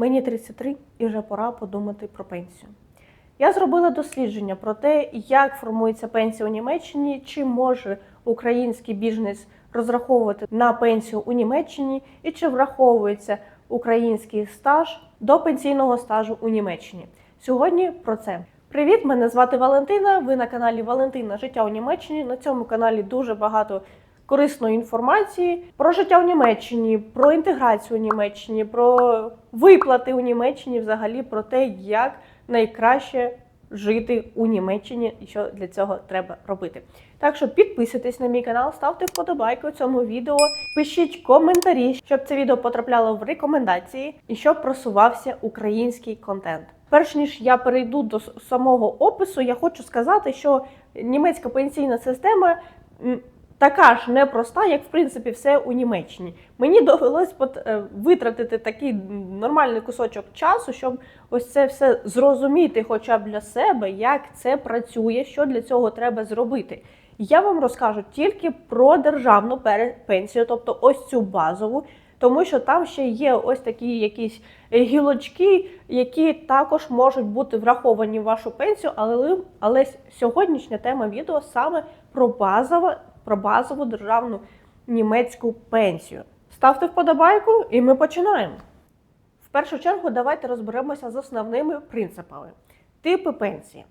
Мені 33 і вже пора подумати про пенсію. Я зробила дослідження про те, як формується пенсія у Німеччині, чи може український біженець розраховувати на пенсію у Німеччині, і чи враховується український стаж до пенсійного стажу у Німеччині. Сьогодні про це. Привіт, мене звати Валентина. Ви на каналі Валентина Життя у Німеччині. На цьому каналі дуже багато корисної інформації про життя у Німеччині, про інтеграцію у Німеччині, про виплати у Німеччині, взагалі про те, як найкраще жити у Німеччині і що для цього треба робити. Так що підписуйтесь на мій канал, ставте вподобайку цьому відео, пишіть коментарі, щоб це відео потрапляло в рекомендації і щоб просувався український контент. Перш ніж я перейду до самого опису, я хочу сказати, що німецька пенсійна система така ж непроста, як в принципі все у Німеччині. Мені довелось е, витратити такий нормальний кусочок часу, щоб ось це все зрозуміти, хоча б для себе, як це працює, що для цього треба зробити. Я вам розкажу тільки про державну пенсію, тобто ось цю базову, тому що там ще є ось такі якісь гілочки, які також можуть бути враховані в вашу пенсію, але, але сьогоднішня тема відео саме про базову, про базову державну німецьку пенсію. Ставте вподобайку, і ми починаємо. В першу чергу давайте розберемося з основними принципами. Типи пенсії.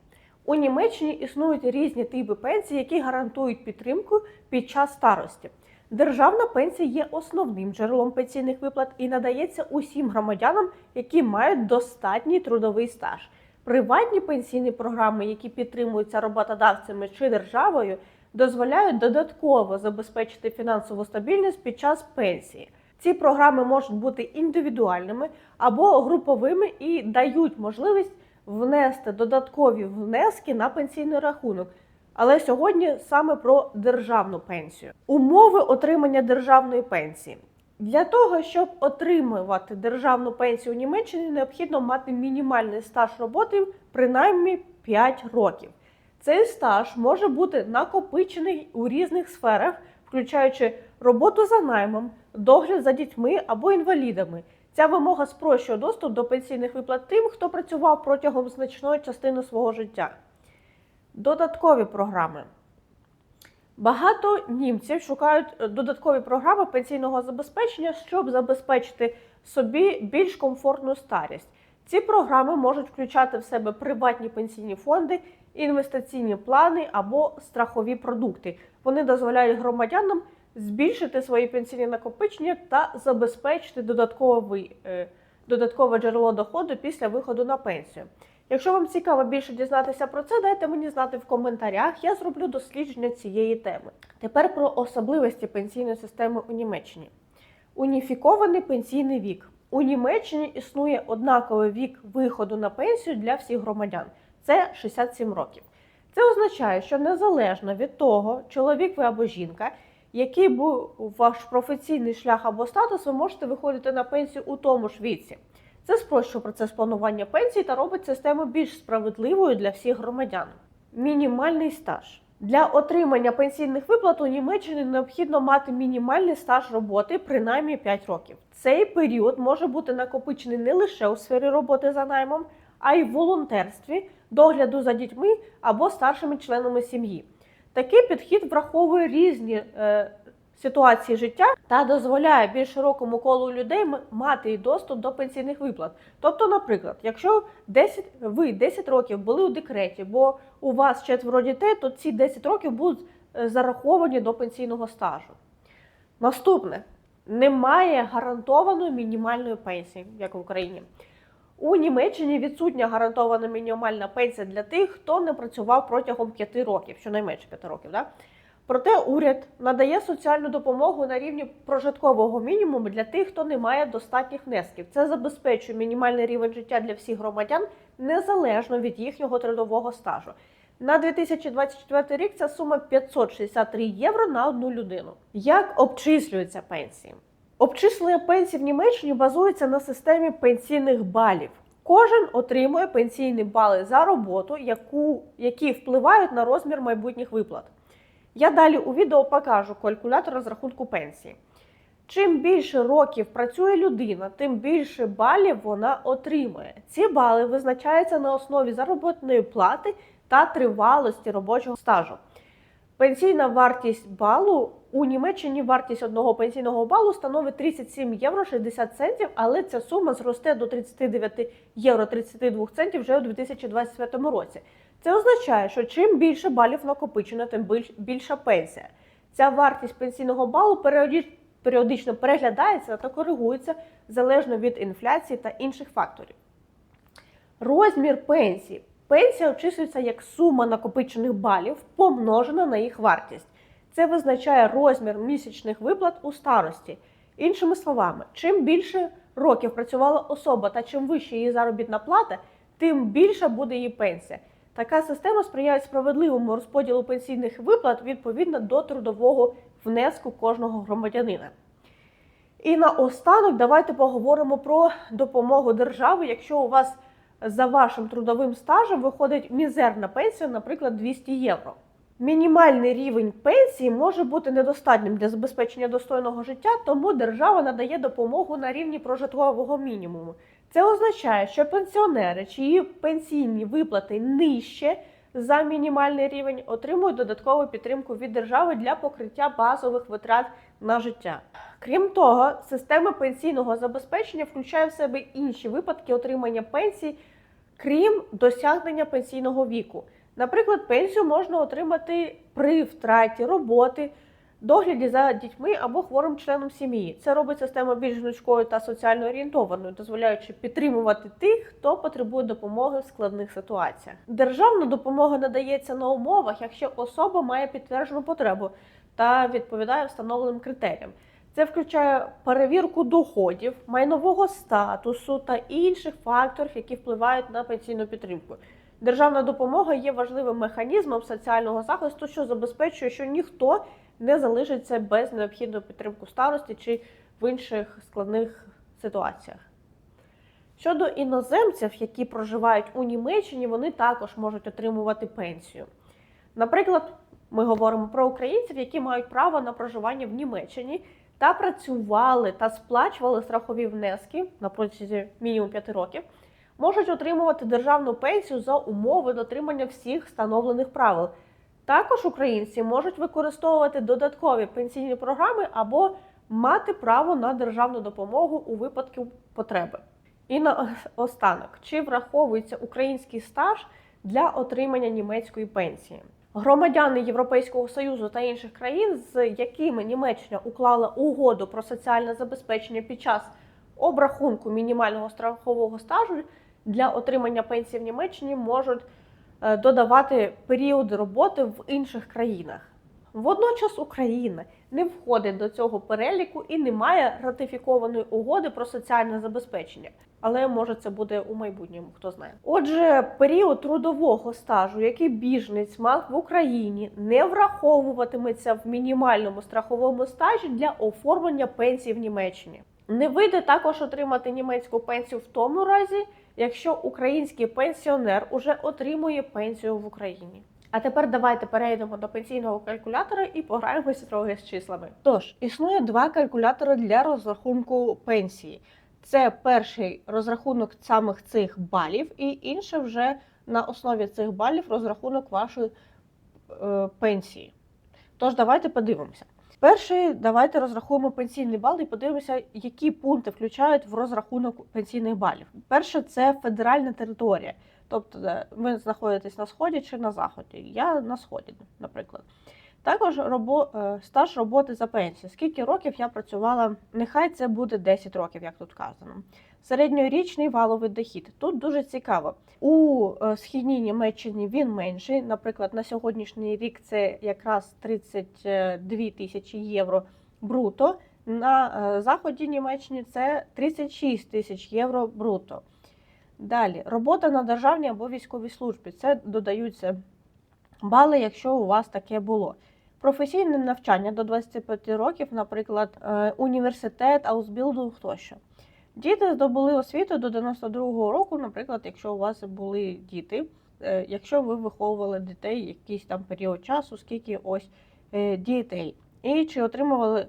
У Німеччині існують різні типи пенсії, які гарантують підтримку під час старості. Державна пенсія є основним джерелом пенсійних виплат і надається усім громадянам, які мають достатній трудовий стаж. Приватні пенсійні програми, які підтримуються роботодавцями чи державою, дозволяють додатково забезпечити фінансову стабільність під час пенсії. Ці програми можуть бути індивідуальними або груповими і дають можливість внести додаткові внески на пенсійний рахунок. Але сьогодні саме про державну пенсію. Умови отримання державної пенсії. Для того, щоб отримувати державну пенсію у Німеччині, необхідно мати мінімальний стаж роботи принаймні 5 років. Цей стаж може бути накопичений у різних сферах, включаючи роботу за наймом, догляд за дітьми або інвалідами. Ця вимога спрощує доступ до пенсійних виплат тим, хто працював протягом значної частини свого життя. Додаткові програми. Багато німців шукають е, додаткові програми пенсійного забезпечення, щоб забезпечити собі більш комфортну старість. Ці програми можуть включати в себе приватні пенсійні фонди, інвестиційні плани або страхові продукти. Вони дозволяють громадянам збільшити свої пенсійні накопичення та забезпечити додатковий, е, додаткове джерело доходу після виходу на пенсію. Якщо вам цікаво більше дізнатися про це, дайте мені знати в коментарях. Я зроблю дослідження цієї теми. Тепер про особливості пенсійної системи у Німеччині. Уніфікований пенсійний вік. У Німеччині існує однаковий вік виходу на пенсію для всіх громадян. Це 67 років. Це означає, що незалежно від того, чоловік ви або жінка, який був ваш професійний шлях або статус, ви можете виходити на пенсію у тому ж віці. Це спрощує процес планування пенсії та робить систему більш справедливою для всіх громадян. Мінімальний стаж. Для отримання пенсійних виплат у Німеччині необхідно мати мінімальний стаж роботи принаймні 5 років. Цей період може бути накопичений не лише у сфері роботи за наймом, а й в волонтерстві, догляду за дітьми або старшими членами сім'ї. Такий підхід враховує різні е, ситуації життя та дозволяє більш широкому колу людей мати доступ до пенсійних виплат. Тобто, наприклад, якщо 10, ви 10 років були у декреті, бо у вас четверо дітей, то ці 10 років будуть е, зараховані до пенсійного стажу. Наступне немає гарантованої мінімальної пенсії, як в Україні. У Німеччині відсутня гарантована мінімальна пенсія для тих, хто не працював протягом 5 років, щонайменше 5 років. Да? Проте уряд надає соціальну допомогу на рівні прожиткового мінімуму для тих, хто не має достатніх внесків. Це забезпечує мінімальний рівень життя для всіх громадян незалежно від їхнього трудового стажу. На 2024 рік ця сума 563 євро на одну людину. Як обчислюються пенсії? Обчислення пенсій в Німеччині базується на системі пенсійних балів. Кожен отримує пенсійні бали за роботу, яку, які впливають на розмір майбутніх виплат. Я далі у відео покажу калькулятор розрахунку пенсії. Чим більше років працює людина, тим більше балів вона отримує. Ці бали визначаються на основі заробітної плати та тривалості робочого стажу. Пенсійна вартість балу у Німеччині вартість одного пенсійного балу становить 37 євро 60 центів, але ця сума зросте до 39 євро 32 центів вже у 2025 році. Це означає, що чим більше балів накопичено, тим більша пенсія. Ця вартість пенсійного балу періодично переглядається та коригується залежно від інфляції та інших факторів. Розмір пенсії. Пенсія обчислюється як сума накопичених балів, помножена на їх вартість. Це визначає розмір місячних виплат у старості. Іншими словами, чим більше років працювала особа та чим вища її заробітна плата, тим більша буде її пенсія. Така система сприяє справедливому розподілу пенсійних виплат відповідно до трудового внеску кожного громадянина. І наостанок давайте поговоримо про допомогу держави, якщо у вас за вашим трудовим стажем виходить мізерна пенсія, наприклад, 200 євро. Мінімальний рівень пенсії може бути недостатнім для забезпечення достойного життя, тому держава надає допомогу на рівні прожиткового мінімуму. Це означає, що пенсіонери, чиї пенсійні виплати нижче за мінімальний рівень, отримують додаткову підтримку від держави для покриття базових витрат на життя. Крім того, система пенсійного забезпечення включає в себе інші випадки отримання пенсій, крім досягнення пенсійного віку. Наприклад, пенсію можна отримати при втраті роботи, догляді за дітьми або хворим членом сім'ї. Це робить систему більш гнучкою та соціально орієнтованою, дозволяючи підтримувати тих, хто потребує допомоги в складних ситуаціях. Державна допомога надається на умовах, якщо особа має підтверджену потребу та відповідає встановленим критеріям. Це включає перевірку доходів, майнового статусу та інших факторів, які впливають на пенсійну підтримку. Державна допомога є важливим механізмом соціального захисту, що забезпечує, що ніхто не залишиться без необхідної підтримки старості чи в інших складних ситуаціях. Щодо іноземців, які проживають у Німеччині, вони також можуть отримувати пенсію. Наприклад, ми говоримо про українців, які мають право на проживання в Німеччині та працювали та сплачували страхові внески на протязі мінімум 5 років, можуть отримувати державну пенсію за умови дотримання всіх встановлених правил. Також українці можуть використовувати додаткові пенсійні програми або мати право на державну допомогу у випадку потреби. І наостанок, чи враховується український стаж для отримання німецької пенсії? Громадяни Європейського союзу та інших країн, з якими Німеччина уклала угоду про соціальне забезпечення під час обрахунку мінімального страхового стажу для отримання пенсії в Німеччині, можуть е, додавати періоди роботи в інших країнах. Водночас Україна не входить до цього переліку і не має ратифікованої угоди про соціальне забезпечення. Але може це буде у майбутньому, хто знає. Отже, період трудового стажу, який біженець мав в Україні, не враховуватиметься в мінімальному страховому стажі для оформлення пенсії в Німеччині. Не вийде також отримати німецьку пенсію в тому разі, якщо український пенсіонер уже отримує пенсію в Україні. А тепер давайте перейдемо до пенсійного калькулятора і пограємося трохи з числами. Тож існує два калькулятори для розрахунку пенсії. Це перший розрахунок самих цих балів, і інше вже на основі цих балів розрахунок вашої е, пенсії. Тож давайте подивимося. Перший, давайте розрахуємо пенсійний бал і подивимося, які пункти включають в розрахунок пенсійних балів. Перше це федеральна територія. Тобто ви знаходитесь на сході чи на заході. Я на сході, наприклад. Також робо, е, стаж роботи за пенсію. Скільки років я працювала, нехай це буде 10 років, як тут вказано. Середньорічний валовий дохід. Тут дуже цікаво. У е, східній Німеччині він менший. Наприклад, на сьогоднішній рік це якраз 32 тисячі євро бруто. На е, заході Німеччини це 36 тисяч євро бруто. Далі, робота на державній або військовій службі. Це додаються бали, якщо у вас таке було. Професійне навчання до 25 років, наприклад, е, університет, аусбілдинг тощо. Діти здобули освіту до 92-го року, наприклад, якщо у вас були діти, е, якщо ви виховували дітей якийсь там період часу, скільки ось е, дітей. І чи отримували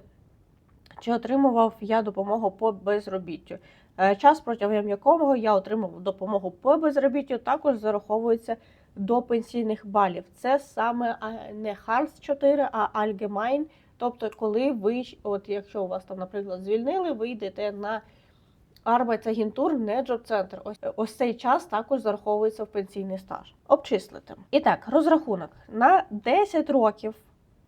чи отримував я допомогу по безробіттю. Час, протягом якого я отримав допомогу по безробіттю, також зараховується до пенсійних балів. Це саме не Харс 4, а Allgemein. Тобто, коли ви, от якщо у вас там, наприклад, звільнили, ви йдете на Arbeitsagentur, не джоб-центр. Ось, ось цей час також зараховується в пенсійний стаж. Обчислити. І так, розрахунок на 10 років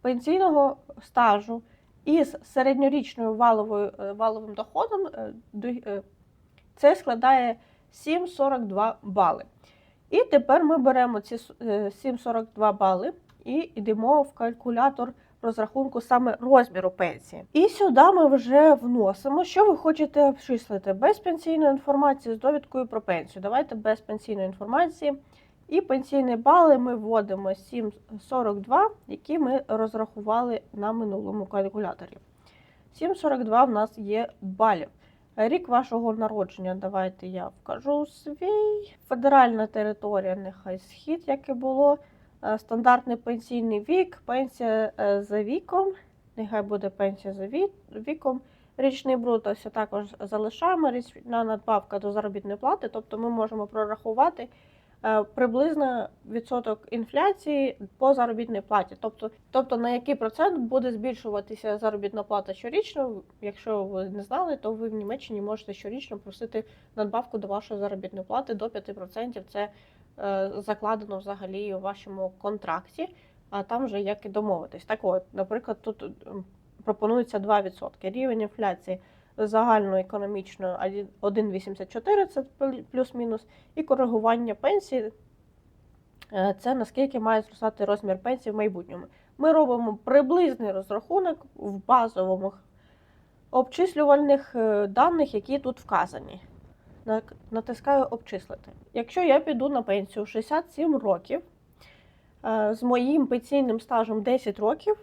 пенсійного стажу із середньорічною валовою, е, валовим доходом е, е, це складає 7,42 бали. І тепер ми беремо ці е, 7,42 бали і йдемо в калькулятор розрахунку саме розміру пенсії. І сюди ми вже вносимо, що ви хочете обчислити без пенсійної інформації з довідкою про пенсію. Давайте без пенсійної інформації. І пенсійні бали ми вводимо 7,42, які ми розрахували на минулому калькуляторі. 7,42 в нас є балів. Рік вашого народження, давайте я вкажу свій. Федеральна територія, нехай схід, як і було. Е, Стандартний пенсійний вік, пенсія е, за віком. Нехай буде пенсія за ві- віком. Річний бруто все також залишаємо. Річна надбавка до заробітної плати, тобто ми можемо прорахувати приблизно відсоток інфляції по заробітній платі. Тобто, тобто на який процент буде збільшуватися заробітна плата щорічно. Якщо ви не знали, то ви в Німеччині можете щорічно просити надбавку до вашої заробітної плати до 5%. Це е, закладено взагалі у вашому контракті, а там вже як і домовитись. Так от, наприклад, тут пропонується 2%. Рівень інфляції загальноекономічної 1,84, це плюс-мінус, і коригування пенсії. е, Це наскільки має зростати розмір пенсії в майбутньому. Ми робимо приблизний розрахунок в базовому обчислювальних е, даних, які тут вказані. Натискаю обчислити. Якщо я піду на пенсію 67 років е, з моїм пенсійним стажем 10 років,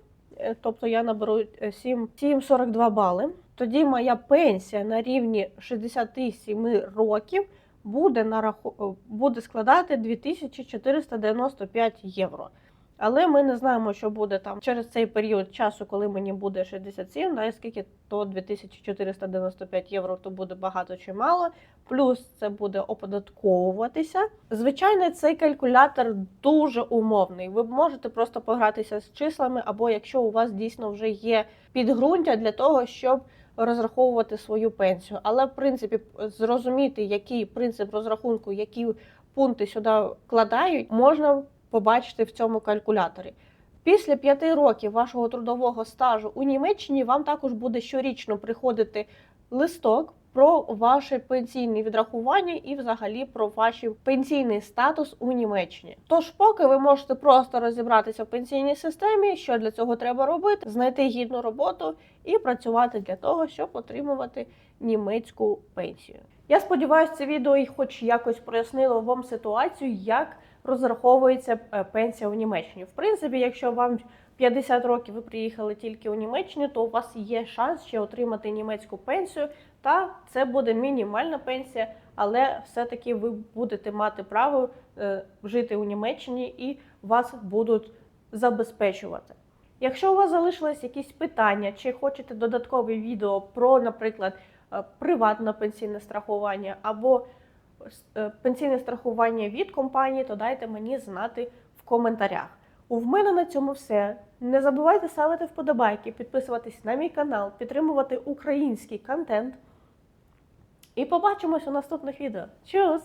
тобто я наберу е, 7 7,42 бали, тоді моя пенсія на рівні 67 років буде, нараху... е, буде складати 2495 євро. Але ми не знаємо, що буде там через цей період часу, коли мені буде 67, да, і скільки то 2495 євро, то буде багато чи мало. Плюс це буде оподатковуватися. Звичайно, цей калькулятор дуже умовний. Ви можете просто погратися з числами, або якщо у вас дійсно вже є підґрунтя для того, щоб розраховувати свою пенсію. Але в принципі зрозуміти, який принцип розрахунку, які пункти сюди вкладають, можна побачити в цьому калькуляторі. Після п'яти років вашого трудового стажу у Німеччині вам також буде щорічно приходити листок про ваше пенсійне відрахування і взагалі про ваш пенсійний статус у Німеччині. Тож, поки ви можете просто розібратися в пенсійній системі, що для цього треба робити, знайти гідну роботу і працювати для того, щоб отримувати німецьку пенсію. Я сподіваюся, це відео хоч якось прояснило вам ситуацію, як розраховується е, пенсія у Німеччині. В принципі, якщо вам 50 років ви приїхали тільки у Німеччині, то у вас є шанс ще отримати німецьку пенсію. Та це буде мінімальна пенсія, але все-таки ви будете мати право е, жити у Німеччині і вас будуть забезпечувати. Якщо у вас залишились якісь питання, чи хочете додаткові відео про, наприклад, е, приватне пенсійне страхування або е, пенсійне страхування від компанії, то дайте мені знати в коментарях. У мене на цьому все. Не забувайте ставити вподобайки, підписуватись на мій канал, підтримувати український контент. І побачимось у наступних відео. Чус!